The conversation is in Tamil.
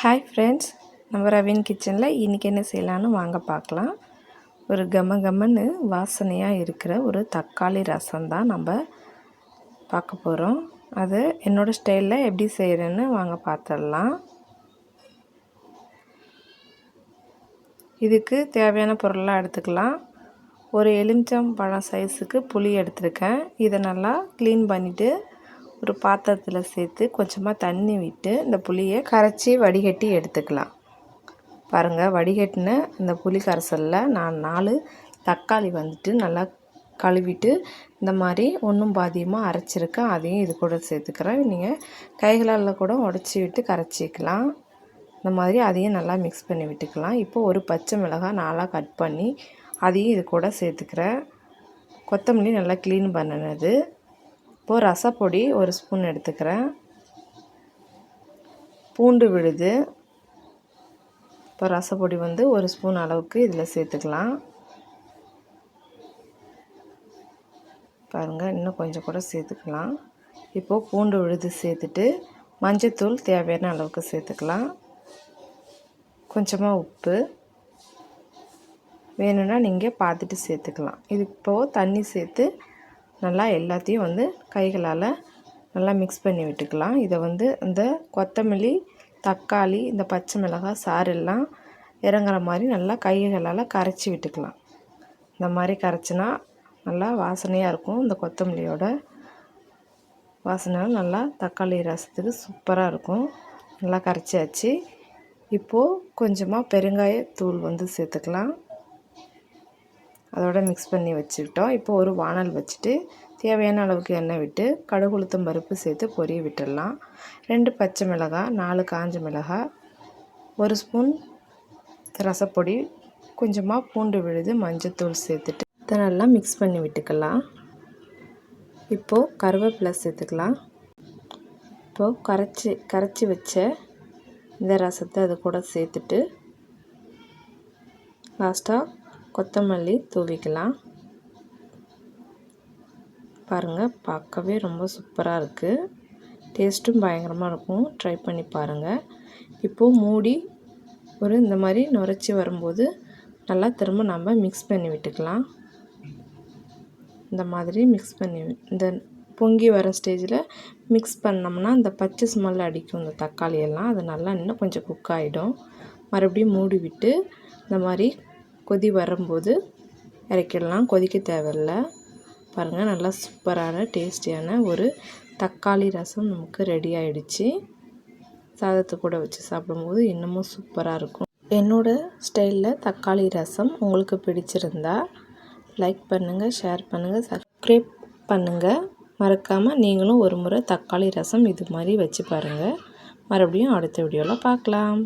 ஹாய் ஃப்ரெண்ட்ஸ் நம்ம ரவீன் கிச்சனில் இன்றைக்கி என்ன செய்யலான்னு வாங்க பார்க்கலாம். ஒரு கம கமன்னு வாசனையாக இருக்கிற ஒரு தக்காளி ரசம் தான் நம்ம பார்க்க போகிறோம் அது என்னோடய ஸ்டைலில் எப்படி செய்கிறேன்னு வாங்க பார்த்துடலாம். இதுக்கு தேவையான பொருளாக எடுத்துக்கலாம். ஒரு எலுமிச்சம் பழம் சைஸுக்கு புளி எடுத்திருக்கேன். இதை நல்லா க்ளீன் பண்ணிவிட்டு ஒரு பாத்திரத்தில் சேர்த்து கொஞ்சமாக தண்ணி விட்டு இந்த புளியை கரைச்சி வடிகட்டி எடுத்துக்கலாம். பாருங்கள் வடிகட்டின இந்த புளி கரைசலில் நான் நாலு தக்காளி வந்துட்டு நல்லா கழுவிட்டு இந்த மாதிரி ஒன்றும் பாதியமாக அரைச்சிருக்கேன். அதையும் இது கூட சேர்த்துக்கிறேன். நீங்கள் கைகளால் கூட உடச்சி விட்டு கரைச்சிக்கலாம். இந்த மாதிரி அதையும் நல்லா மிக்ஸ் பண்ணி விட்டுக்கலாம். இப்போ ஒரு பச்சை மிளகாய் நாளாக கட் பண்ணி அதையும் இது கூட சேர்த்துக்கிறேன். கொத்தமல்லி நல்லா க்ளீன் பண்ணினது. இப்போது ரசப்பொடி ஒரு ஸ்பூன் எடுத்துக்கிறேன். பூண்டு விழுது. இப்போ ரசப்பொடி வந்து ஒரு ஸ்பூன் அளவுக்கு இதில் சேர்த்துக்கலாம். பாருங்கள் இன்னும் கொஞ்சம் கூட சேர்த்துக்கலாம். இப்போது பூண்டு விழுது சேர்த்துட்டு மஞ்சத்தூள் தேவையான அளவுக்கு சேர்த்துக்கலாம். கொஞ்சமாக உப்பு. வேணும்னா நீங்கள் பார்த்துட்டு சேர்த்துக்கலாம். இது இப்போது தண்ணி சேர்த்து நல்லா எல்லாத்தையும் வந்து கைகளால் நல்லா மிக்ஸ் பண்ணி விட்டுக்கலாம். இதை வந்து இந்த கொத்தமல்லி தக்காளி இந்த பச்சை மிளகாய் சாறெல்லாம் இறங்குற மாதிரி நல்லா கைகளால் கரைச்சி விட்டுக்கலாம். இந்த மாதிரி கரைச்சினா நல்லா வாசனையாக இருக்கும். இந்த கொத்தமல்லியோட வாசனை நல்லா தக்காளி ரசத்துக்கு சூப்பராக இருக்கும். நல்லா கரைச்சாச்சு. இப்போது கொஞ்சமாக பெருங்காயத்தூள் வந்து சேர்த்துக்கலாம். அதோட மிக்ஸ் பண்ணி வச்சுக்கிட்டோம். இப்போ ஒரு வானல் வச்சுட்டு தேவையான அளவுக்கு எண்ணெய் விட்டு கடுகு உளுத்தம் பருப்பு சேர்த்து பொரிய விட்டுடலாம். ரெண்டு பச்சை மிளகாய் நாலு காஞ்ச மிளகாய் ஒரு ஸ்பூன் ரசப்பொடி கொஞ்சமாக பூண்டு விழுது மஞ்சத்தூள் சேர்த்துட்டு இதை நல்லா மிக்ஸ் பண்ணி விட்டுக்கலாம். இப்போது கருவேப்பிலை சேர்த்துக்கலாம். இப்போது கரைச்சி கரைச்சி வச்ச இந்த ரசத்தை அது கூட சேர்த்துட்டு லாஸ்ட்டாக கொத்தமல்லி தூவிக்கலாம். பாருங்கள் பார்க்கவே ரொம்ப சூப்பராக இருக்குது டேஸ்ட்டும் பயங்கரமாக இருக்கும். ட்ரை பண்ணி பாருங்கள் இப்போது மூடி ஒரு இந்த மாதிரி நுரைச்சி வரும்போது நல்லா திரும்ப நம்ம மிக்ஸ் பண்ணி விட்டுக்கலாம். இந்த மாதிரி மிக்ஸ் பண்ணி இந்த பொங்கி வர ஸ்டேஜில் மிக்ஸ் பண்ணோம்னா இந்த பச்சை ஸ்மெல் அடிக்கும். இந்த தக்காளி எல்லாம். அது நல்லா இன்னும் கொஞ்சம் குக் ஆகிடும் மறுபடியும் மூடி விட்டு இந்த மாதிரி கொதி வரும்போது இறக்கிடலாம். கொதிக்க தேவையில்ல. பாருங்கள் நல்லா சூப்பரான டேஸ்டியான ஒரு தக்காளி ரசம் நமக்கு ரெடி ஆகிடுச்சு சாதத்தை கூட வச்சு சாப்பிடும்போது இன்னமும் சூப்பராக இருக்கும். என்னோடய ஸ்டைலில் தக்காளி ரசம் உங்களுக்கு பிடிச்சிருந்தா லைக் பண்ணுங்கள் ஷேர் பண்ணுங்கள் சப்ஸ்கிரைப் பண்ணுங்கள் மறக்காமல் நீங்களும் ஒரு முறை தக்காளி ரசம் இது மாதிரி வச்சு பாருங்கள் மறுபடியும் அடுத்த வீடியோவில் பார்க்கலாம்.